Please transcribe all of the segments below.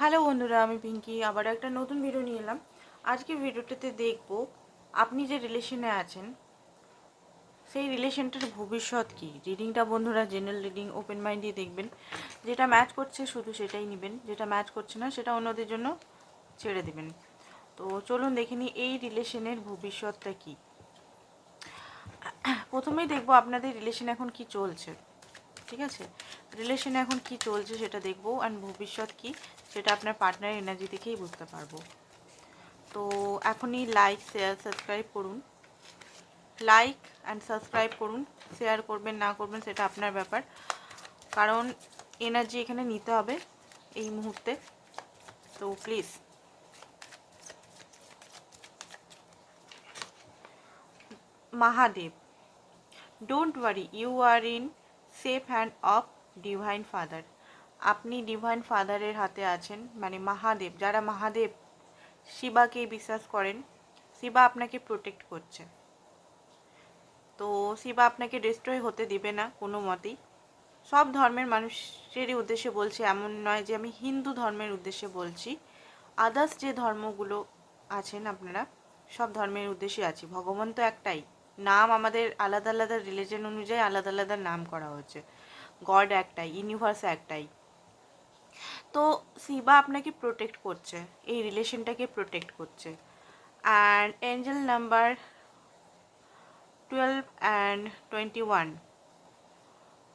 Hello বন্ধুরা, আমি পিঙ্কি। আবার একটা নতুন ভিডিও নিয়ে এলাম। আজকে ভিডিওটাতে দেখব আপনি যে রিলেশনে আছেন, সেই রিলেশনটার ভবিষ্যৎ কী? রিডিংটা বন্ধুরা জেনারেল রিডিং ওপেন মাইন্ড দিয়ে দেখবেন। যেটা ম্যাচ করছে, শুধু সেটাই নেবেন। যেটা ম্যাচ করছে না, সেটা অন্যদের জন্য ছেড়ে দেবেন। তো চলুন দেখে নিই, এই রিলেশনের ভবিষ্যৎটা কী? প্রথমেই দেখব আপনাদের রিলেশন এখন কি চলছে। ঠিক আছে? রিলেশনে এখন কি চলছে সেটা দেখব। অ্যান্ড ভবিষ্যৎ কি? সেটা আপনার পার্টনার এনার্জি থেকেই বুঝতে পারব। তো এখনই লাইক শেয়ার সাবস্ক্রাইব করুন। লাইক অ্যান্ড সাবস্ক্রাইব করুন। শেয়ার করবেন, না করবেন সেটা আপনার ব্যাপার। কারণ এনার্জি এখানে নিতে হবে এই মুহূর্তে। তো please Mahadev don't worry you are in safe hand of divine father আপনি ডিভাইন ফাদারের হাতে আছেন মানে মহাদেব, যারা মহাদেব, শিবাকে বিশ্বাস করেন, শিবা আপনাকে প্রোটেক্ট করছে। তো শিবা আপনাকে ডিস্ট্রয় হতে দিবে না কোনো মতেই। সব ধর্মের মানুষেরই উদ্দেশ্যে বলছি, এমন নয় যে আমি হিন্দু ধর্মের উদ্দেশ্যে বলছি। আদার্স যে ধর্মগুলো আছেন আপনারা, সব ধর্মের উদ্দেশ্যে আছি। ভগবান তো একটাই। নাম আমাদের আলাদা আলাদা রিলিজন অনুযায়ী আলাদা আলাদা নাম করা হচ্ছে। গড একটাই ইউনিভার্স একটাই। তো শিবা আপনাকে প্রোটেক্ট করছে, এই রিলেশনটাকে প্রোটেক্ট করছে। And angel number twelve and twenty one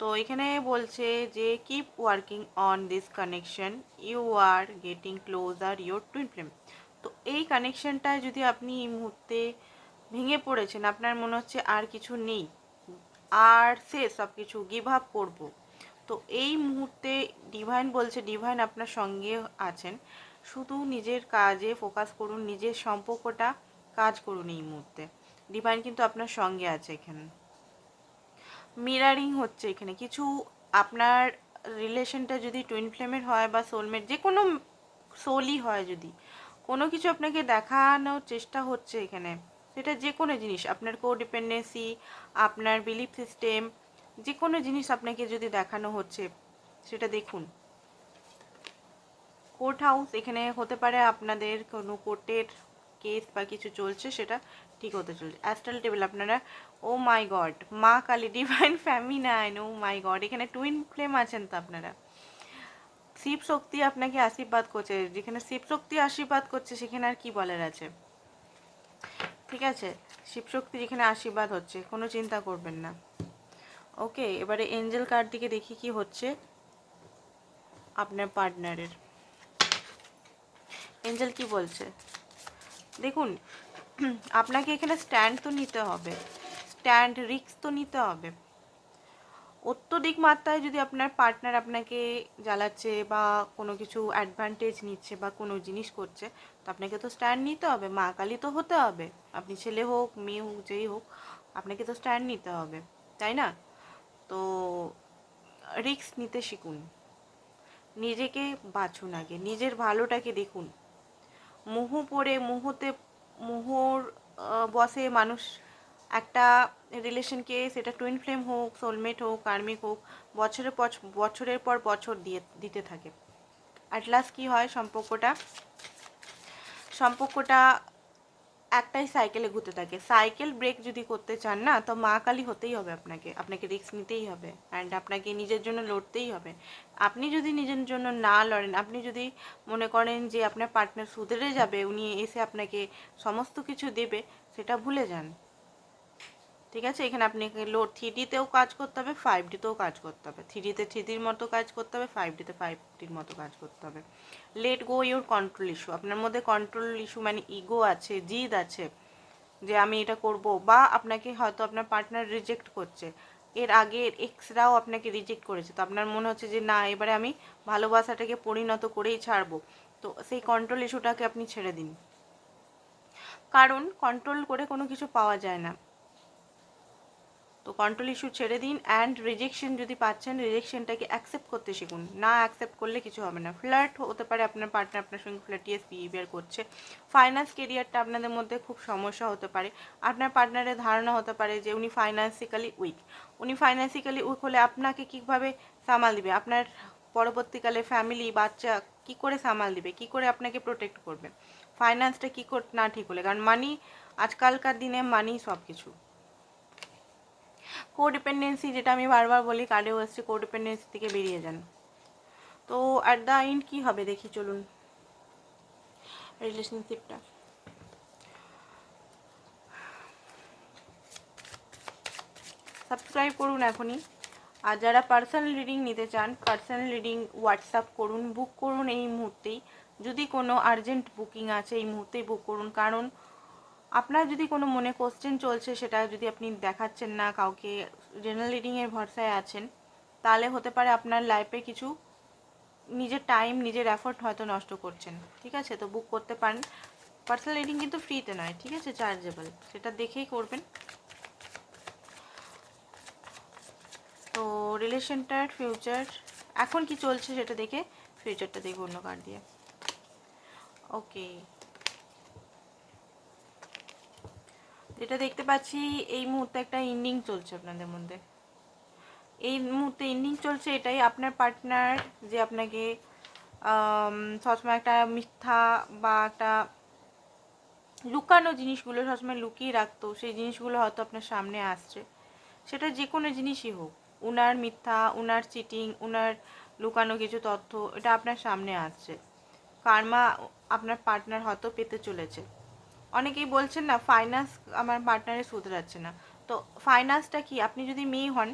তো এখানে বলছে যে keep working on this connection you are getting closer your twin flame তো এই কানেকশনটায় যদি আপনি এই মুহূর্তে ভেঙে পড়েছেন, আপনার মনে হচ্ছে আর কিছু নেই। আর শেষ সব কিছু গিভ আপ করব। তো এই মুহূর্তে ডিভাইন বলছে ডিভাইন আপনার সঙ্গে আছেন। শুধু নিজের কাজে ফোকাস করুন, নিজের সম্পর্কটা কাজ করুন এই মুহূর্তে। ডিভাইন কিন্তু আপনার সঙ্গে আছে এখানে। মিরারিং হচ্ছে এখানে। কিছু আপনার রিলেশনটা যদি টুইন ফ্লেমের হয় বা সোলমেট যে কোনো সোলই হয় যদি, কোনো কিছু আপনাকে দেখানোর চেষ্টা হচ্ছে এখানে, সেটা যে কোনো জিনিস, আপনার কো ডিপেন্ডেন্সি আপনার বিলিফ সিস্টেম যে কোনো জিনিস আপনাকে যদি দেখানো হচ্ছে, সেটা দেখুন। কোর্ট হাউস, এখানে হতে পারে আপনাদের কোনো কোর্টের কেস বা কিছু চলছে, সেটা ঠিক হতে চলছে। অ্যাস্ট্রাল টেবিল আপনারা ও মাই গড মা Kali divine feminine oh my god এখানে টুইন ফ্লেম আছেন তো আপনারা। শিব শক্তি আপনাকে আশীর্বাদ করছে, যেখানে শিব শক্তি আশীর্বাদ করছে, সেখানে আর কি বলার আছে? ঠিক আছে? শিব শক্তি যেখানে আশীর্বাদ হচ্ছে, কোনো চিন্তা করবেন না। ওকে এবারে এঞ্জেল কার্ড দিকে দেখি কি হচ্ছে? আপনার পার্টনারের এঞ্জেল কি বলছে? দেখুন, আপনাকে এখানে স্ট্যান্ড তো নিতে হবে। স্ট্যান্ড রিক্স তো নিতে হবে। অত্যধিক মাত্রায় যদি আপনার পার্টনার আপনাকে জ্বালাচ্ছে বা কোনো কিছু অ্যাডভান্টেজ নিচ্ছে বা কোনো জিনিস করছে, তো আপনাকে তো স্ট্যান্ড নিতে হবে। মা কালী তো হতে হবে। আপনি ছেলে হোক, মেয়ে হোক, যেই হোক, আপনাকে তো স্ট্যান্ড নিতে হবে। তাই না? তো রিক্স নিতে শিখুন। নিজেকে বাছুন আগে, নিজের ভালোটাকে দেখুন। মোহ পড়ে মোহতে, মোহর বসে মানুষ একটা রিলেশনকে সেটা টুইন ফ্লেম হোক সোলমেট হোক কার্মিক হোক বছরের পর বছরের পর বছর দিয়ে, দিতে থাকে। অ্যাট লাস্ট কী হয় সম্পর্কটা? সম্পর্কটা একটাই সাইকেলে ঘুরতে থাকে। সাইকেল ব্রেক যদি করতে চান না, তো মা কালী হতেই হবে আপনাকে। আপনাকে রিস্ক নিতেই হবে। অ্যান্ড আপনাকে নিজের জন্য লড়তেই হবে। আপনি যদি নিজের জন্য না লড়েন, আপনি যদি মনে করেন যে আপনার পার্টনার সুধরে যাবে, উনি এসে আপনাকে সমস্ত কিছু দেবে, সেটা ভুলে যান। ঠিক আছে? এখানে আপনি লো থ্রি ডিতেও কাজ করতে হবে ফাইভ ডিতেও কাজ করতে হবে। থ্রি ডিতে থ্রি ডির মতো কাজ করতে হবে ফাইভ ডিতে ফাইভ ডির মতো কাজ করতে হবে। Let go your control issue আপনার মধ্যে কন্ট্রোল ইস্যু মানে ইগো আছে, জিদ আছে, যে আমি এটা করব বা আপনাকে হয়তো আপনার পার্টনার রিজেক্ট করছে। এর আগে এক্সরাও আপনাকে রিজেক্ট করেছে। তো আপনার মনে হচ্ছে যে, না, এবারে আমি ভালোবাসাটাকে পরিণত করেই ছাড়বো। তো সেই কন্ট্রোল ইস্যুটাকে আপনি ছেড়ে দিন। কারণ কন্ট্রোল করে কোনো কিছু পাওয়া যায় না। তো কন্ট্রোল ইস্যু ছেড়ে দিন অ্যান্ড রিজেকশন যদি পাচ্ছেন রিজেকশনটাকে অ্যাকসেপ্ট করতে শিখুন। না অ্যাকসেপ্ট করলে কিছু হবে না। ফ্ল্যাট হতে পারে আপনার পার্টনার আপনার সঙ্গে ফ্ল্যাটিয়াস বিহেভিয়ার করছে। ফাইন্যান্স কেরিয়ারটা আপনাদের মধ্যে খুব সমস্যা হতে পারে। আপনার পার্টনারের ধারণা হতে পারে যে উনি ফাইন্যান্সিক্যালি উইক উনি ফাইন্যান্সিক্যালি উইক হলে আপনাকে কীভাবে সামাল দিবে? আপনার পরবর্তীকালে ফ্যামিলি বাচ্চা কি করে সামাল দিবে? কি করে আপনাকে প্রোটেক্ট করবে? ফাইন্যান্সটা কী কর, না ঠিক হলে। কারণ মানি আজকালকার দিনে মানি সব কিছু কোডিপেন্ডেন্সি যেটা আমি বারবার বলি কার্ডেও আসছে কোডিপেন্ডেন্সি থেকে বেরিয়ে যান। তো অ্যাট দ্য এন্ড কী হবে দেখি, চলুন। রিলেশনশিপটা সাবস্ক্রাইব করুন এখনই। আর যারা পার্সোনাল রিডিং নিতে চান পার্সোনাল রিডিং হোয়াটসঅ্যাপ করুন বুক করুন এই মুহূর্তেই। যদি কোনো আর্জেন্ট বুকিং আছে, এই মুহূর্তেই বুক করুন। কারণ আপনার যদি কোনো মনে কোশ্চেন চলছে, সেটা যদি আপনি দেখাচ্ছেন না, কাউকে জেনারেল রিডিংয়ের ভরসায় আছেন, তাহলে হতে পারে আপনার লাইফে কিছু নিজের টাইম নিজের এফোর্ট হয়তো নষ্ট করছেন। ঠিক আছে? তো বুক করতে পারেন। পার্সোনাল রিডিং কিন্তু ফ্রিতে নয়, ঠিক আছে? চার্জেবল সেটা দেখেই করবেন। তো রিলেশনটার ফিউচার এখন কি চলছে সেটা দেখে ফিউচারটা দেখব অন্য কার্ড দিয়ে। ওকে যেটা দেখতে পাচ্ছি, এই মুহূর্তে একটা ইন্ডিং চলছে আপনাদের মধ্যে। এই মুহূর্তে ইন্ডিং চলছে এটাই। আপনার পার্টনার যে আপনাকে সবসময় একটা মিথ্যা বা একটা লুকানো জিনিসগুলো সবসময় লুকিয়ে রাখতো, সেই জিনিসগুলো হয়তো আপনার সামনে আসছে। সেটা যে কোনো জিনিসই হোক। উনার মিথ্যা, উনার চিটিং, উনার লুকানো কিছু তথ্য, এটা আপনার সামনে আসছে। কার্মা আপনার পার্টনার হয়তো পেতে চলেছে। অনেকেই বলছেন না ফাইন্যান্স আমার পার্টনারে শুধরাচ্ছে না। তো ফাইন্যান্সটা কি? আপনি যদি মেয়ে হন,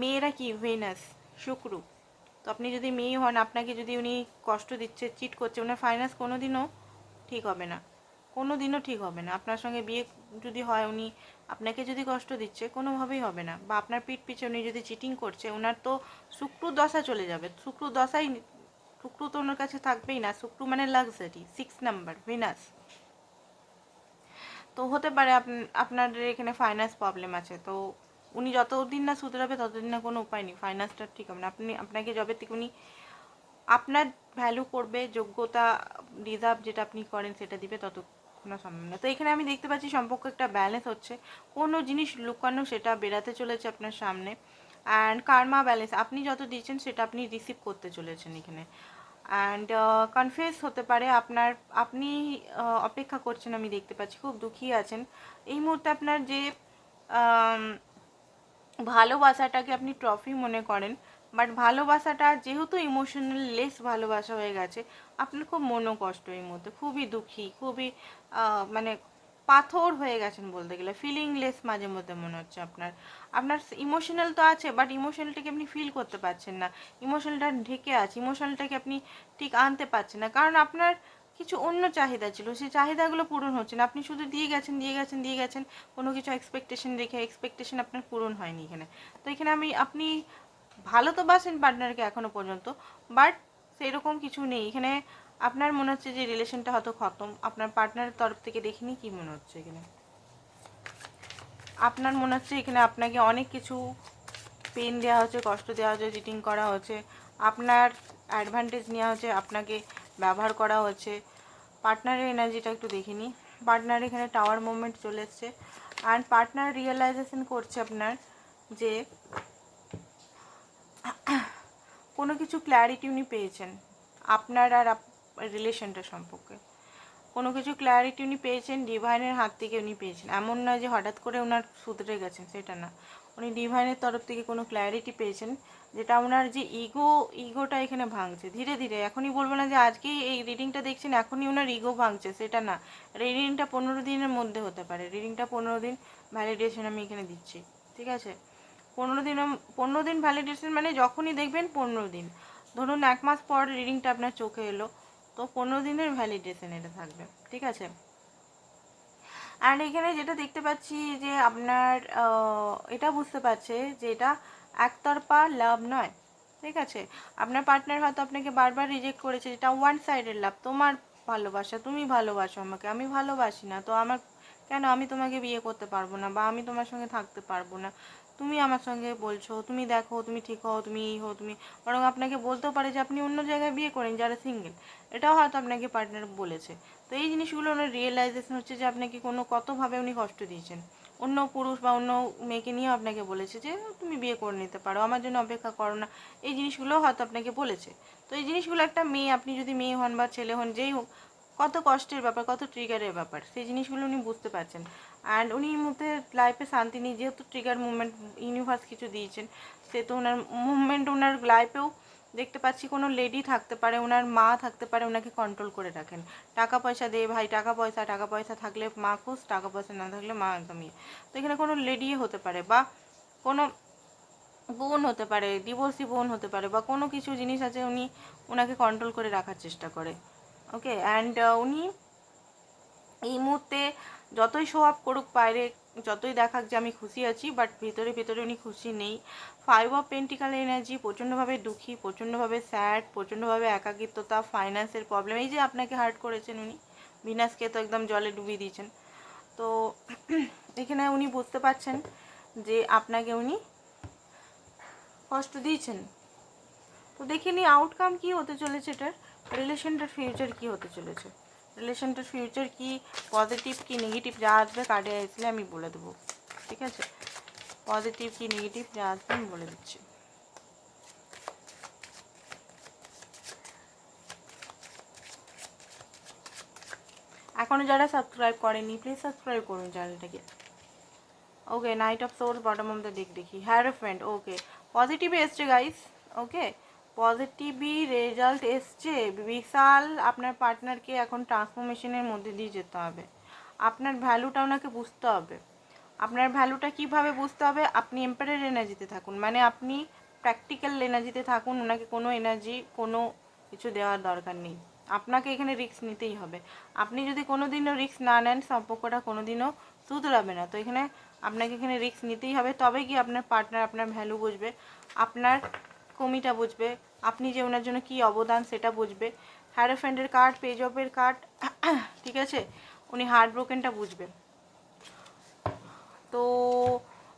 মেয়েরা কি? ভেনাস শুক্র। তো আপনি যদি মেয়ে হন, আপনাকে যদি উনি কষ্ট দিচ্ছে চিট করছে ওনার ফাইন্যান্স কোনো দিনও ঠিক হবে না। কোনো দিনও ঠিক হবে না। আপনার সঙ্গে বিয়ে যদি হয়, উনি আপনাকে যদি কষ্ট দিচ্ছে, কোনোভাবেই হবে না। বা আপনার পিঠ পিছে উনি যদি চিটিং করছে ওনার তো শুক্র দশা চলে যাবে। শুক্র দশাই শুক্র তো ওনার কাছে থাকবেই না। শুক্র মানে লাক্সারি সিক্স নাম্বার ভেনাস তো হতে পারে আপ- আপনাদের এখানে ফাইন্যান্স প্রবলেম আছে। তো উনি যতদিন না শুধরাবে ততদিন না কোনো উপায় নেই। ফাইন্যান্সটা ঠিক হবে না। আপনি, আপনাকে যবে থেকে উনি আপনার ভ্যালু করবে, যোগ্যতা রিজার্ভ যেটা আপনি করেন সেটা দিবে ততক্ষণ সম্ভব না। তো এখানে আমি দেখতে পাচ্ছি সম্পর্ক একটা ব্যালেন্স হচ্ছে। কোনো জিনিস লুকানো সেটা বেরাতে চলেছে আপনার সামনে। অ্যান্ড কার্মা ব্যালেন্স আপনি যত দিচ্ছেন সেটা আপনি রিসিভ করতে চলেছেন এখানে। অ্যান্ড কনফিউজ হতে পারে আপনার, আপনি অপেক্ষা করছেন আমি দেখতে পাচ্ছি, খুব দুঃখী আছেন। এই মুহূর্তে আপনার যে ভালোবাসাটাকে আপনি ট্রফি মনে করেন বাট ভালোবাসাটা যেহেতু ইমোশনাল লেস ভালোবাসা হয়ে গেছে, আপনার খুব মনো কষ্ট এই মুহূর্তে, খুবই দুঃখী, খুবই মানে পাথর হয়ে গেছেন বলতে গেলে ফিলিংলেস মাঝে মধ্যে মনে হচ্ছে আপনার। আপনার ইমোশনাল তো আছে বাট ইমোশনালটাকে আপনি ফিল করতে পারছেন না। ইমোশনালটা ঢেকে আছে ইমোশনালটাকে আপনি ঠিক আনতে পারছেন না। কারণ আপনার কিছু অন্য চাহিদা ছিল, সেই চাহিদাগুলো পূরণ হচ্ছে না। আপনি শুধু দিয়ে গেছেন দিয়ে গেছেন দিয়ে গেছেন, কোনো কিছু এক্সপেকটেশন রেখে এক্সপেকটেশন আপনার পূরণ হয়নি এখানে। তো এখানে আমি, আপনি ভালো তো বাসেন পার্টনারকে এখনও পর্যন্ত বাট সেরকম কিছু নেই। এখানে আপনার মনে হচ্ছে যে রিলেশনটা হয়তো খতম? আপনার পার্টনারের তরফ থেকে দেখিনি কি মনে হচ্ছে এখানে? আপনার মনে হচ্ছে এখানে আপনাকে অনেক কিছু পেন দেওয়া হচ্ছে কষ্ট দেওয়া হচ্ছে চিটিং করা হচ্ছে আপনার অ্যাডভান্টেজ নেওয়া হচ্ছে আপনাকে ব্যবহার করা হচ্ছে পার্টনারের এনার্জিটা একটু দেখিনি পার্টনার এখানে টাওয়ার মুভমেন্ট চলে এসছে। অ্যান্ড পার্টনার রিয়েলাইজেশন করছে আপনার যে কোনো কিছু ক্ল্যারিটি উনি পেয়েছেন। আপনার আর রিলেশনটা সম্পর্কে। কোনো কিছু ক্ল্যারিটি উনি পেয়েছেন ডিভাইনের হাত থেকে উনি পেয়েছেন। এমন নয় যে হঠাৎ করে ওনার সুধরে গেছেন, সেটা না। উনি ডিভাইনের তরফ থেকে কোনো ক্ল্যারিটি পেয়েছেন, যেটা ওনার যে ইগো ইগোটা এখানে ভাঙছে। ধীরে ধীরে, এখনই বলব না যে আজকেই এই রিডিংটা দেখছেন, এখনই ওনার ইগো ভাঙছে, সেটা না। রিডিংটা পনেরো দিনের মধ্যে হতে পারে। রিডিংটা পনেরো দিন ভ্যালিডেশন আমি এখানে দিচ্ছি, ঠিক আছে? পনেরো দিন পনেরো দিন ভ্যালিডেশন মানে যখনই দেখবেন পনেরো দিন। ধরুন এক মাস পর রিডিংটা আপনার চোখে এলো তো পনেরো দিনের ভ্যালিডেশন এটা থাকবে, ঠিক আছে? অ্যান্ড এখানে যেটা দেখতে পাচ্ছি যে আপনার এটা বুঝতে পারছে যে এটা একতরফা লাভ নয়, ঠিক আছে? আপনার পার্টনার হয়তো আপনাকে বারবার রিজেক্ট করেছে যেটা ওয়ান সাইডের লাভ, তোমার ভালোবাসা, তুমি ভালোবাসো আমাকে, আমি ভালোবাসি না, তো আমার, কেন আমি তোমাকে বিয়ে করতে পারব না বা আমি তোমার সঙ্গে থাকতে পারব না? তুমি আমার সঙ্গে বলছো, তুমি দেখো, তুমি ঠিক হও, তুমি এই হও, তুমি বরং আপনাকে বলতেও পারে যে আপনি অন্য জায়গায় বিয়ে করেন যারা সিঙ্গেল এটাও হয়তো আপনাকে পার্টনার বলেছে। তো এই জিনিসগুলো ওনার রিয়েলাইজেশন হচ্ছে যে আপনাকে কোনো কতভাবে উনি কষ্ট দিয়েছেন। অন্য পুরুষ বা অন্য মেয়েকে নিয়েও আপনাকে বলেছে যে, তুমি বিয়ে করে নিতে পারো, আমার জন্য অপেক্ষা করো না। এই জিনিসগুলো হয়তো আপনাকে বলেছে। তো এই জিনিসগুলো একটা মেয়ে, আপনি যদি মেয়ে হন বা ছেলে হন, যেই হোক, কত কষ্টের ব্যাপার, কত ট্রিগারের ব্যাপার, সেই জিনিসগুলো উনি বুঝতে পারছেন। অ্যান্ড উনি এই মুহূর্তে লাইফে শান্তি নেই। যেহেতু ট্রিগার মুভমেন্ট ইউনিভার্স কিছু দিয়েছেন সেহেতু ওনার মুভমেন্ট ওনার লাইফেও দেখতে পাচ্ছি কোনো লেডি থাকতে পারে, ওনার মা থাকতে পারে, ওনাকে কন্ট্রোল করে রাখেন। টাকা পয়সা দে ভাই, টাকা পয়সা টাকা পয়সা থাকলে মা খুশ, টাকা পয়সা না থাকলে মা একদম ইয়ে। তো এখানে কোনো লেডি হতে পারে বা কোনো বোন হতে পারে ডিভোর্সি বোন হতে পারে বা কোনো কিছু জিনিস আছে উনি ওনাকে কন্ট্রোল করে রাখার চেষ্টা করে। ওকে অ্যান্ড উনি এই মুহূর্তে যতই শো আপ করুক বাইরে, যতই দেখাক যে আমি খুশি আছি বাট ভিতরে ভিতরে উনি খুশি নেই। ফাইভ অফ পেন্টিকাল এনার্জি প্রচণ্ডভাবে দুঃখী, প্রচণ্ডভাবে স্যাড প্রচণ্ডভাবে একাকিত্বতা ফাইন্যান্সের প্রবলেম এই যে আপনাকে হার্ট করেছেন উনি, বিনাশকে তো একদম জলে ডুবিয়ে দিয়েছেন। তো এখানে উনি বুঝতে পারছেন যে আপনাকে উনি কষ্ট দিয়েছেন। তো দেখে আউটকাম কি হতে চলেছে এটার রিলেশনটার ফিউচার কি হতে চলেছে। রিলেশনটার ফিউচার কি পজিটিভ কি নেগেটিভ যা আসবে কার্ডে আসলে আমি বলে দেবো, ঠিক আছে? পজিটিভ কি নেগেটিভ যা আসবে আমি বলে দিচ্ছি। এখনও যারা সাবস্ক্রাইব করেনি প্লিজ সাবস্ক্রাইব করুন চ্যানেলটাকে okay knight of swords bottom of the deck দেখি। হ্যার ফ্রেন্ড ওকে পজিটিভই এসছে গাইস ওকে পজিটিভই রেজাল্ট এসছে, বিশাল আপনার পার্টনারকে এখন ট্রান্সফরমেশনের মধ্যে দিয়ে যেতে হবে। আপনার ভ্যালুটা ওনাকে বুঝতে হবে। আপনার ভ্যালুটা কীভাবে বুঝতে হবে? আপনি এম্পায়ারের এনার্জিতে থাকুন। মানে আপনি প্র্যাকটিক্যাল এনার্জিতে থাকুন, ওনাকে কোনো এনার্জি কোনো কিছু দেওয়ার দরকার নেই। আপনাকে এখানে রিস্ক নিতেই হবে। আপনি যদি কোনো দিনও রিস্ক না নেন, সম্পর্কটা কোনো দিনও শুধরাবে না। তো এখানে আপনাকে এখানে রিস্ক নিতেই হবে। তবে কি আপনার পার্টনার আপনার ভ্যালু বুঝবে। আপনার কমিটা বুঝবে, আপনি যে ওনার জন্য কী অবদান সেটা বুঝবে। হ্যারোফ্রেন্ডের কার্ড পেজ অফের কার্ড ঠিক আছে? উনি হার্ট ব্রোকেনটা বুঝবে। তো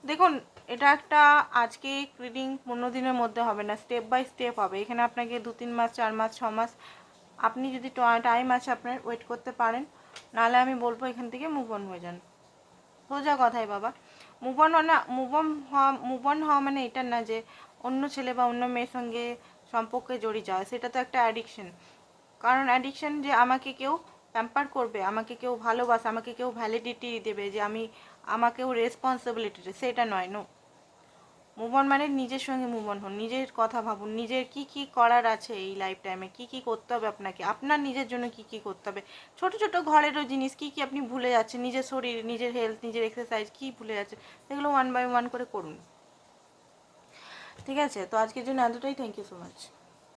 দেখুন, এটা একটা আজকে রিডিং পনেরো দিনের মধ্যে হবে না স্টেপ বাই স্টেপ হবে। এখানে আপনাকে দু, তিন মাস, চার মাস, ছ মাস, আপনি যদি টাইম আছে আপনার ওয়েট করতে পারেন। নাহলে আমি বলব এখান থেকে মুভ অন হয়ে যান। সোজা কথাই বাবা। মুভ অন না মুভ অন হওয়া মুভ অন হওয়া মানে এটা না যে অন্য ছেলে বা অন্য মেয়ের সঙ্গে সম্পর্কে জড়িয়ে যাওয়া সেটা তো একটা অ্যাডিকশন কারণ অ্যাডিকশন যে আমাকে কেউ প্যাম্পার করবে, আমাকে কেউ ভালোবাসে, আমাকে কেউ ভ্যালিডিটি দেবে যে আমি, আমাকেও রেসপন্সিবিলিটি সেটা নয় নো মুভ অন মানে নিজের সঙ্গে মুভ অন হন, নিজের কথা ভাবুন, নিজের কি কি করার আছে এই লাইফ টাইমে কি কি করতে হবে আপনাকে, আপনার নিজের জন্য কি কি করতে হবে, ছোট ছোট ঘরেরও জিনিস, কি কি আপনি ভুলে যাচ্ছেন, নিজের শরীর, নিজের হেলথ নিজের এক্সারসাইজ কি ভুলে যাচ্ছেন, সেগুলো ওয়ান বাই ওয়ান করে করুন। ঠিক আছে? তো আজকের জন্য এতটাই। Thank you so much